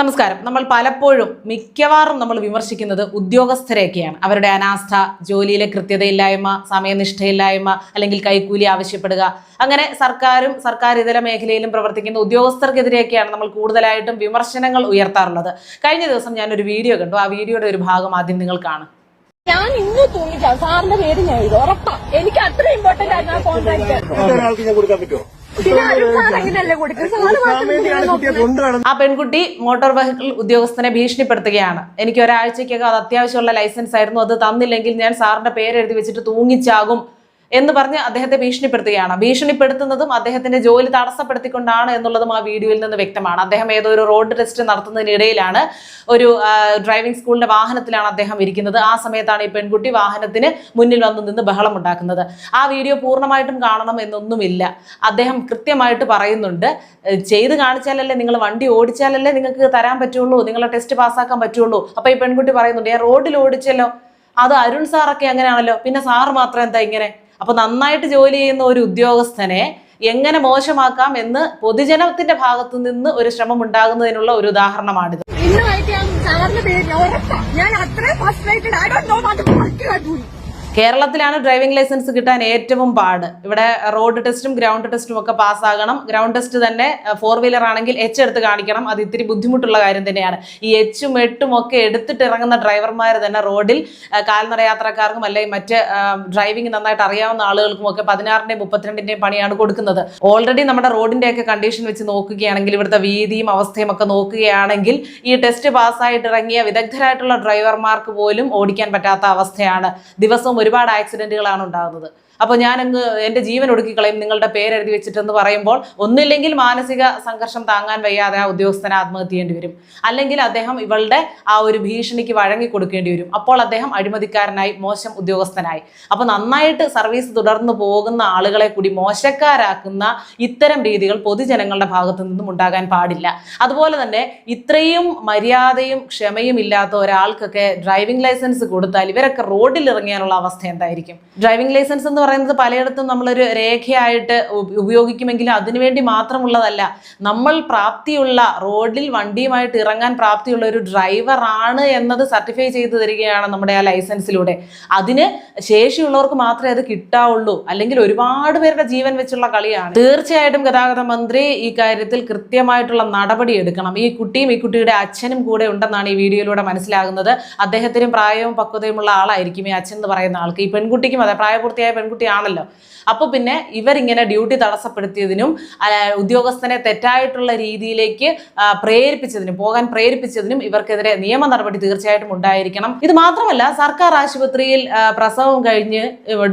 നമസ്കാരം. നമ്മൾ പലപ്പോഴും മിക്കവാറും നമ്മൾ വിമർശിക്കുന്നത് ഉദ്യോഗസ്ഥരെയൊക്കെയാണ്. അവരുടെ അനാസ്ഥ ജോലിയിലെ കൃത്യതയില്ലായ്മ സമയനിഷ്ഠയില്ലായ്മ അല്ലെങ്കിൽ കൈക്കൂലി ആവശ്യപ്പെടുക. അങ്ങനെ സർക്കാരും സർക്കാർ ഇതര മേഖലയിലും പ്രവർത്തിക്കുന്ന ഉദ്യോഗസ്ഥർക്കെതിരെയൊക്കെയാണ് നമ്മൾ കൂടുതലായിട്ടും വിമർശനങ്ങൾ ഉയർത്താറുള്ളത്. കഴിഞ്ഞ ദിവസം ഞാനൊരു വീഡിയോ കണ്ടു. ആ വീഡിയോയുടെ ഒരു ഭാഗം ആദ്യം നിങ്ങൾ കാണും. ഞാൻ ഇന്ന് തൂങ്ങിക്കാം സാറിന്റെ പേര് ഞാൻ എഴുതും. ഉറപ്പാ. എനിക്ക് അത്ര ഇമ്പോർട്ടന്റ് ആയിരുന്നു ആ കോൺട്രാക്ട് ആ പെൺകുട്ടി മോട്ടോർ വെഹിക്കിൾ ഉദ്യോഗസ്ഥനെ ഭീഷണിപ്പെടുത്തുകയാണ്. എനിക്ക് ഒരാഴ്ചയ്ക്കകം അത് അത്യാവശ്യമുള്ള ലൈസൻസ് ആയിരുന്നു അത് തന്നില്ലെങ്കിൽ ഞാൻ സാറിന്റെ പേരെഴുതി എഴുതി വെച്ചിട്ട് തൂങ്ങിച്ചാകും. എന്ന് പറഞ്ഞ് അദ്ദേഹത്തെ ഭീഷണിപ്പെടുത്തുകയാണ്. ഭീഷണിപ്പെടുത്തുന്നതും അദ്ദേഹത്തിന്റെ ജോലി തടസ്സപ്പെടുത്തിക്കൊണ്ടാണ് എന്നുള്ളതും ആ വീഡിയോയിൽ നിന്ന് വ്യക്തമാണ്. അദ്ദേഹം ഏതോ ഒരു റോഡ് ടെസ്റ്റ് നടത്തുന്നതിനിടയിലാണ് ഒരു ഡ്രൈവിംഗ് സ്കൂളിന്റെ വാഹനത്തിലാണ് അദ്ദേഹം ഇരിക്കുന്നത്. ആ സമയത്താണ് ഈ പെൺകുട്ടി വാഹനത്തിന് മുന്നിൽ വന്ന് നിന്ന് ബഹളം ഉണ്ടാക്കുന്നത്. ആ വീഡിയോ പൂർണമായിട്ടും കാണണം എന്നൊന്നുമില്ല. അദ്ദേഹം കൃത്യമായിട്ട് പറയുന്നുണ്ട്. "ഏഹ് ചെയ്ത് കാണിച്ചാലല്ലേ നിങ്ങൾ വണ്ടി ഓടിച്ചാലല്ലേ നിങ്ങൾക്ക് തരാൻ പറ്റുള്ളൂ നിങ്ങളെ ടെസ്റ്റ് പാസ്സാക്കാൻ പറ്റുള്ളൂ. അപ്പൊ ഈ പെൺകുട്ടി പറയുന്നുണ്ട് ഞാൻ റോഡിൽ ഓടിച്ചല്ലോ. അത് അരുൺ സാറൊക്കെ അങ്ങനെയാണല്ലോ. പിന്നെ സാറ് മാത്രം എന്താ ഇങ്ങനെ? അപ്പൊ നന്നായിട്ട് ജോലി ചെയ്യുന്ന ഒരു ഉദ്യോഗസ്ഥനെ എങ്ങനെ മോശമാക്കാം എന്ന് പൊതുജനത്തിന്റെ ഭാഗത്തു നിന്ന് ഒരു ശ്രമം ഉണ്ടാകുന്നതിനുള്ള ഒരു ഉദാഹരണമാണിത്. ഇന്ന് ഞാൻ സാറിന്റെ പേര് കേരളത്തിലാണ് ഡ്രൈവിംഗ് ലൈസൻസ് കിട്ടാൻ ഏറ്റവും പാട്. ഇവിടെ റോഡ് ടെസ്റ്റും ഗ്രൗണ്ട് ടെസ്റ്റും ഒക്കെ പാസ്സാകണം ഗ്രൗണ്ട് ടെസ്റ്റ് തന്നെ ഫോർ വീലർ ആണെങ്കിൽ എച്ച് എടുത്ത് കാണിക്കണം. അത് ഇത്തിരി ബുദ്ധിമുട്ടുള്ള കാര്യം തന്നെയാണ്. ഈ എച്ചും എട്ടും ഒക്കെ എടുത്തിട്ട് ഇറങ്ങുന്ന ഡ്രൈവർമാർ തന്നെ റോഡിൽ കാൽനട യാത്രക്കാർക്കും അല്ലെങ്കിൽ മറ്റ് ഡ്രൈവിംഗ് നന്നായിട്ട് അറിയാവുന്ന ആളുകൾക്കും ഒക്കെ പതിനാറിന്റെയും മുപ്പത്തിരണ്ടിന്റെയും പണിയാണ് കൊടുക്കുന്നത്. ഓൾറെഡി നമ്മുടെ റോഡിന്റെ ഒക്കെ കണ്ടീഷൻ വെച്ച് നോക്കുകയാണെങ്കിൽ ഇവിടുത്തെ വീതിയും അവസ്ഥയും ഒക്കെ നോക്കുകയാണെങ്കിൽ ഈ ടെസ്റ്റ് പാസ്സായിട്ട് ഇറങ്ങിയ വിദഗ്ധരായിട്ടുള്ള ഡ്രൈവർമാർക്ക് പോലും ഓടിക്കാൻ പറ്റാത്ത അവസ്ഥയാണ്. ദിവസവും ഒരുപാട് ആക്സിഡന്റുകളാണ് ഉണ്ടാകുന്നത്. അപ്പോൾ അങ്ങ് എന്റെ ജീവൻ ഒടുക്കിക്കളയും നിങ്ങളുടെ പേരെഴുതി വെച്ചിട്ടെന്ന് പറയുമ്പോൾ ഒന്നില്ലെങ്കിൽ മാനസിക സംഘർഷം താങ്ങാൻ വയ്യാതെ ആ ഉദ്യോഗസ്ഥനെ ആത്മഹത്യ ചെയ്യേണ്ടി വരും. അല്ലെങ്കിൽ അദ്ദേഹം ഇവളുടെ ആ ഒരു ഭീഷണിക്ക് വഴങ്ങി കൊടുക്കേണ്ടി വരും. അപ്പോൾ അദ്ദേഹം അഴിമതിക്കാരനായി മോശം ഉദ്യോഗസ്ഥനായി. അപ്പോൾ നന്നായിട്ട് സർവീസ് തുടർന്നു പോകുന്ന ആളുകളെ കൂടി മോശക്കാരാക്കുന്ന ഇത്തരം രീതികൾ പൊതുജനങ്ങളുടെ ഭാഗത്തു നിന്നും ഉണ്ടാകാൻ പാടില്ല. അതുപോലെ തന്നെ ഇത്രയും മര്യാദയും ക്ഷമയും ഇല്ലാത്ത ഒരാൾക്കൊക്കെ ഡ്രൈവിംഗ് ലൈസൻസ് കൊടുത്താൽ ഇവരൊക്കെ റോഡിൽ ഇറങ്ങിയാനുള്ള അവസ്ഥ എന്തായിരിക്കും? ഡ്രൈവിംഗ് ലൈസൻസ് എന്ന് പറയുന്നത് പലയിടത്തും നമ്മളൊരു രേഖയായിട്ട് ഉപ- ഉപയോഗിക്കുമെങ്കിലും അതിനുവേണ്ടി മാത്രമുള്ളതല്ല. നമ്മൾ പ്രാപ്തിയുള്ള റോഡിൽ വണ്ടിയുമായിട്ട് ഇറങ്ങാൻ പ്രാപ്തിയുള്ള ഒരു ഡ്രൈവറാണ് എന്നത് സർട്ടിഫൈ ചെയ്ത് തരികയാണ് നമ്മുടെ ആ ലൈസൻസിലൂടെ. അതിന് ശേഷിയുള്ളവർക്ക് മാത്രമേ അത് കിട്ടാവുള്ളൂ. അല്ലെങ്കിൽ ഒരുപാട് പേരുടെ ജീവൻ വെച്ചുള്ള കളിയാണ്. തീർച്ചയായിട്ടും ഗതാഗത മന്ത്രി ഈ കാര്യത്തിൽ കൃത്യമായിട്ടുള്ള നടപടി എടുക്കണം. ഈ കുട്ടിയും ഈ കുട്ടിയുടെ അച്ഛനും കൂടെ ഉണ്ടെന്നാണ് ഈ വീഡിയോയിലൂടെ മനസ്സിലാകുന്നത്. അദ്ദേഹത്തിനും പ്രായവും പക്വതയുമുള്ള ആളായിരിക്കും ഈ അച്ഛൻ എന്ന് പറയുന്ന ആൾക്ക്. ഈ പെൺകുട്ടിക്കും അതെ പ്രായപൂർത്തിയായ പെൺകുട്ടിയാണല്ലോ. അപ്പോൾ പിന്നെ ഇവരിങ്ങനെ ഡ്യൂട്ടി തടസ്സപ്പെടുത്തിയതിനും ഉദ്യോഗസ്ഥനെ തെറ്റായിട്ടുള്ള രീതിയിലേക്ക് പ്രേരിപ്പിച്ചതിനും പോകാൻ പ്രേരിപ്പിച്ചതിനും ഇവർക്കെതിരെ നിയമ നടപടി തീർച്ചയായിട്ടും ഉണ്ടായിരിക്കണം. ഇത് മാത്രമല്ല സർക്കാർ ആശുപത്രിയിൽ പ്രസവം കഴിഞ്ഞ്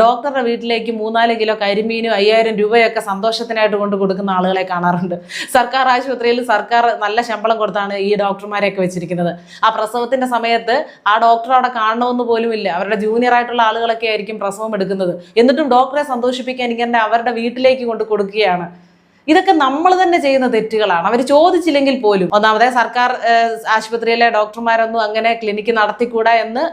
ഡോക്ടറുടെ വീട്ടിലേക്ക് മൂന്നാൽ കിലോ കരിമീനും അയ്യായിരം രൂപയൊക്കെ സന്തോഷത്തിനായിട്ട് കൊണ്ട് കൊടുക്കുന്ന ആളുകളെ കാണാറുണ്ട്. സർക്കാർ ആശുപത്രിയിൽ സർക്കാർ നല്ല ശമ്പളം കൊടുത്താണ് ഈ ഡോക്ടർമാരെയൊക്കെ വെച്ചിരിക്കുന്നത്. ആ പ്രസവത്തിന്റെ സമയത്ത് ആ ഡോക്ടർ അവിടെ കാണണമെന്ന് പോലും ഇല്ല. അവരുടെ ജൂനിയർ ആയിട്ടുള്ള ആളുകളൊക്കെ ആയിരിക്കും പ്രസവം എടുക്കുന്നത്. എന്നിട്ടും ഡോക്ടറെ സന്തോഷിപ്പിക്കാൻ ഇങ്ങനെ അവരുടെ വീട്ടിലേക്ക് കൊണ്ട് കൊടുക്കുകയാണ്. ഇതൊക്കെ നമ്മൾ തന്നെ ചെയ്യുന്ന തെറ്റുകളാണ്. അവർ ചോദിച്ചില്ലെങ്കിൽ പോലും ഒന്നാമതെ സർക്കാർ ആശുപത്രിയിലെ ഡോക്ടർമാരൊന്നും അങ്ങനെ ക്ലിനിക്ക് നടത്തിക്കൂടാ എന്ന്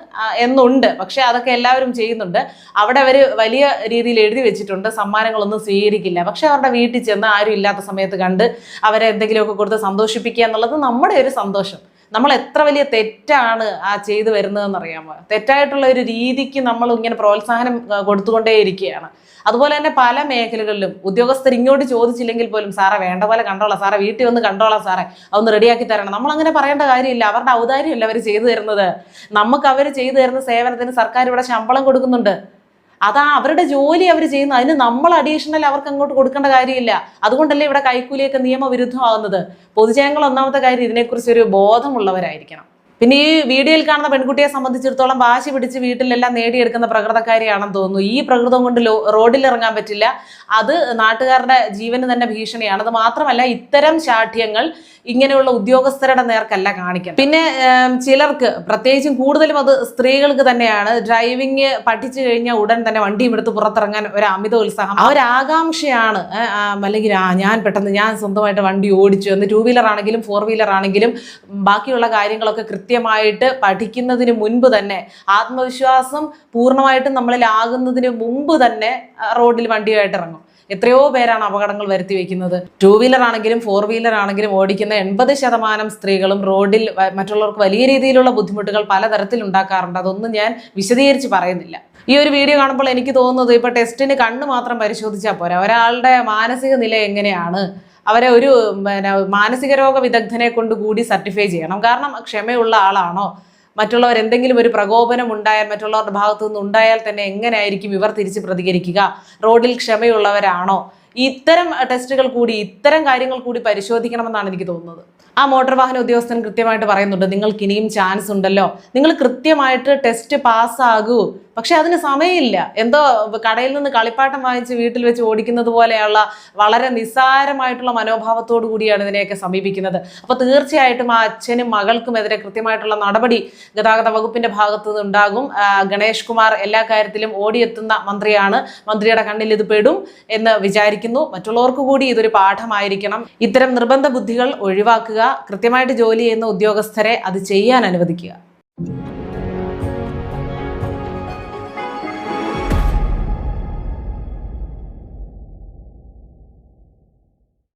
എന്നുണ്ട്. പക്ഷെ അതൊക്കെ എല്ലാവരും ചെയ്യുന്നുണ്ട്. അവിടെ അവർ വലിയ രീതിയിൽ എഴുതി വെച്ചിട്ടുണ്ട്. സമ്മാനങ്ങളൊന്നും സ്വീകരിക്കില്ല. പക്ഷെ അവരുടെ വീട്ടിൽ ചെന്ന് ആരും ഇല്ലാത്ത സമയത്ത് കണ്ട് അവരെ എന്തെങ്കിലുമൊക്കെ കൊടുത്ത് സന്തോഷിപ്പിക്കുക എന്നുള്ളത് നമ്മുടെ ഒരു സന്തോഷം. നമ്മൾ എത്ര വലിയ തെറ്റാണ് ആ ചെയ്തു വരുന്നതെന്ന് അറിയാമോ? തെറ്റായിട്ടുള്ള ഒരു രീതിക്ക് നമ്മൾ ഇങ്ങനെ പ്രോത്സാഹനം കൊടുത്തുകൊണ്ടേയിരിക്കുകയാണ്. അതുപോലെ തന്നെ പല മേഖലകളിലും ഉദ്യോഗസ്ഥർ ഇങ്ങോട്ട് ചോദിച്ചില്ലെങ്കിൽ പോലും സാറേ വേണ്ട പോലെ കണ്ടോളാം സാറേ വീട്ടിൽ വന്ന് കണ്ടോളാം സാറേ അതൊന്ന് റെഡിയാക്കി തരണം. നമ്മൾ അങ്ങനെ പറയേണ്ട കാര്യമില്ല. അവരുടെ ഔദാര്യമല്ല അവർ ചെയ്തു തരുന്നത്? നമുക്ക് അവർ ചെയ്തു തരുന്ന സേവനത്തിന് സർക്കാർ ഇവിടെ ശമ്പളം കൊടുക്കുന്നുണ്ട്. അതാ അവരുടെ ജോലി അവർ ചെയ്യുന്ന. അതിന് നമ്മൾ അഡീഷണൽ അവർക്ക് അങ്ങോട്ട് കൊടുക്കേണ്ട കാര്യമില്ല. അതുകൊണ്ടല്ലേ ഇവിടെ കൈക്കൂലിയൊക്കെ നിയമവിരുദ്ധമാകുന്നത് പൊതുജനങ്ങൾ ഒന്നാമത്തെ കാര്യം ഇതിനെക്കുറിച്ച് ഒരു ബോധമുള്ളവരായിരിക്കണം. പിന്നെ ഈ വീഡിയോയിൽ കാണുന്ന പെൺകുട്ടിയെ സംബന്ധിച്ചിടത്തോളം വാശി പിടിച്ച് വീട്ടിലെല്ലാം നേടിയെടുക്കുന്ന പ്രകൃതക്കാരിയാണെന്ന് തോന്നുന്നു. ഈ പ്രകൃതം കൊണ്ട് റോഡിൽ ഇറങ്ങാൻ പറ്റില്ല. അത് നാട്ടുകാരുടെ ജീവന് തന്നെ ഭീഷണിയാണ്. അത് മാത്രമല്ല ഇത്തരം ശാഠ്യങ്ങൾ ഇങ്ങനെയുള്ള ഉദ്യോഗസ്ഥരുടെ നേർക്കല്ല കാണിക്കണം പിന്നെ ചിലർക്ക് പ്രത്യേകിച്ചും കൂടുതലും അത് സ്ത്രീകൾക്ക് തന്നെയാണ്. ഡ്രൈവിംഗ് പഠിച്ചു കഴിഞ്ഞാൽ ഉടൻ തന്നെ വണ്ടിയും എടുത്ത് പുറത്തിറങ്ങാൻ ഒരു അമിത ഉത്സാഹം. ആ ഒരു ആകാംക്ഷയാണ് അല്ലെങ്കിൽ ആ ഞാൻ പെട്ടെന്ന് ഞാൻ സ്വന്തമായിട്ട് വണ്ടി ഓടിച്ചു എന്ന് ടൂ വീലർ ആണെങ്കിലും ഫോർ വീലർ ആണെങ്കിലും ബാക്കിയുള്ള കാര്യങ്ങളൊക്കെ കൃത്യമായിട്ട് പഠിക്കുന്നതിന് മുൻപ് തന്നെ ആത്മവിശ്വാസം പൂർണമായിട്ടും നമ്മളിൽ ആകുന്നതിന് മുമ്പ് തന്നെ റോഡിൽ വണ്ടിയായിട്ട് ഇറങ്ങും. എത്രയോ പേരാണ് അപകടങ്ങൾ വരുത്തി വെക്കുന്നത്. ടൂ വീലർ ആണെങ്കിലും ഫോർ വീലർ ആണെങ്കിലും ഓടിക്കുന്ന എൺപത് ശതമാനം സ്ത്രീകളും റോഡിൽ മറ്റുള്ളവർക്ക് വലിയ രീതിയിലുള്ള ബുദ്ധിമുട്ടുകൾ പലതരത്തിൽ ഉണ്ടാക്കാറുണ്ട്. അതൊന്നും ഞാൻ വിശദീകരിച്ച് പറയുന്നില്ല. ഈ ഒരു വീഡിയോ കാണുമ്പോൾ എനിക്ക് തോന്നുന്നത് ഇപ്പൊ ടെസ്റ്റിന് കണ്ണ് മാത്രം പരിശോധിച്ചാൽ പോരാ. ഒരാളുടെ മാനസിക നില എങ്ങനെയാണ്? അവരെ ഒരു പിന്നെ മാനസിക രോഗ വിദഗ്ധനെ കൊണ്ട് കൂടി സർട്ടിഫൈ ചെയ്യണം. കാരണം ക്ഷമയുള്ള ആളാണോ? മറ്റുള്ളവർ എന്തെങ്കിലും ഒരു പ്രകോപനം ഉണ്ടായാൽ മറ്റുള്ളവരുടെ ഭാഗത്തു നിന്ന് ഉണ്ടായാൽ തന്നെ എങ്ങനെയായിരിക്കും ഇവർ തിരിച്ച് പ്രതികരിക്കുക? റോഡിൽ ക്ഷമയുള്ളവരാണോ? ഇത്തരം ടെസ്റ്റുകൾ കൂടി ഇത്തരം കാര്യങ്ങൾ കൂടി പരിശോധിക്കണമെന്നാണ് എനിക്ക് തോന്നുന്നത്. ആ മോട്ടോർ വാഹന ഉദ്യോഗസ്ഥൻ കൃത്യമായിട്ട് പറയുന്നുണ്ട് നിങ്ങൾക്ക് ഇനിയും ചാൻസ് ഉണ്ടല്ലോ. നിങ്ങൾ കൃത്യമായിട്ട് ടെസ്റ്റ് പാസ്സാകൂ. പക്ഷെ അതിന് സമയമില്ല. എന്തോ കടയിൽ നിന്ന് കളിപ്പാട്ടം വാങ്ങിച്ച് വീട്ടിൽ വെച്ച് ഓടിക്കുന്നത് പോലെയുള്ള വളരെ നിസ്സാരമായിട്ടുള്ള മനോഭാവത്തോടു കൂടിയാണ് ഇതിനെയൊക്കെ സമീപിക്കുന്നത്. അപ്പോൾ തീർച്ചയായിട്ടും ആ അച്ഛനും മകൾക്കുമെതിരെ കൃത്യമായിട്ടുള്ള നടപടി ഗതാഗത വകുപ്പിന്റെ ഭാഗത്തു നിന്നുണ്ടാകും ഗണേഷ് കുമാർ എല്ലാ കാര്യത്തിലും ഓടിയെത്തുന്ന മന്ത്രിയാണ്. മന്ത്രിയുടെ കണ്ണിൽ ഇത് പെടും എന്ന് വിചാരിക്കുന്നു. മറ്റുള്ളവർക്ക് കൂടി ഇതൊരു പാഠമായിരിക്കണം. ഇത്തരം നിർബന്ധ ബുദ്ധികൾ ഒഴിവാക്കുക കൃത്യമായിട്ട് ജോലി ചെയ്യുന്ന ഉദ്യോഗസ്ഥരെ അത് ചെയ്യാൻ അനുവദിക്കുക.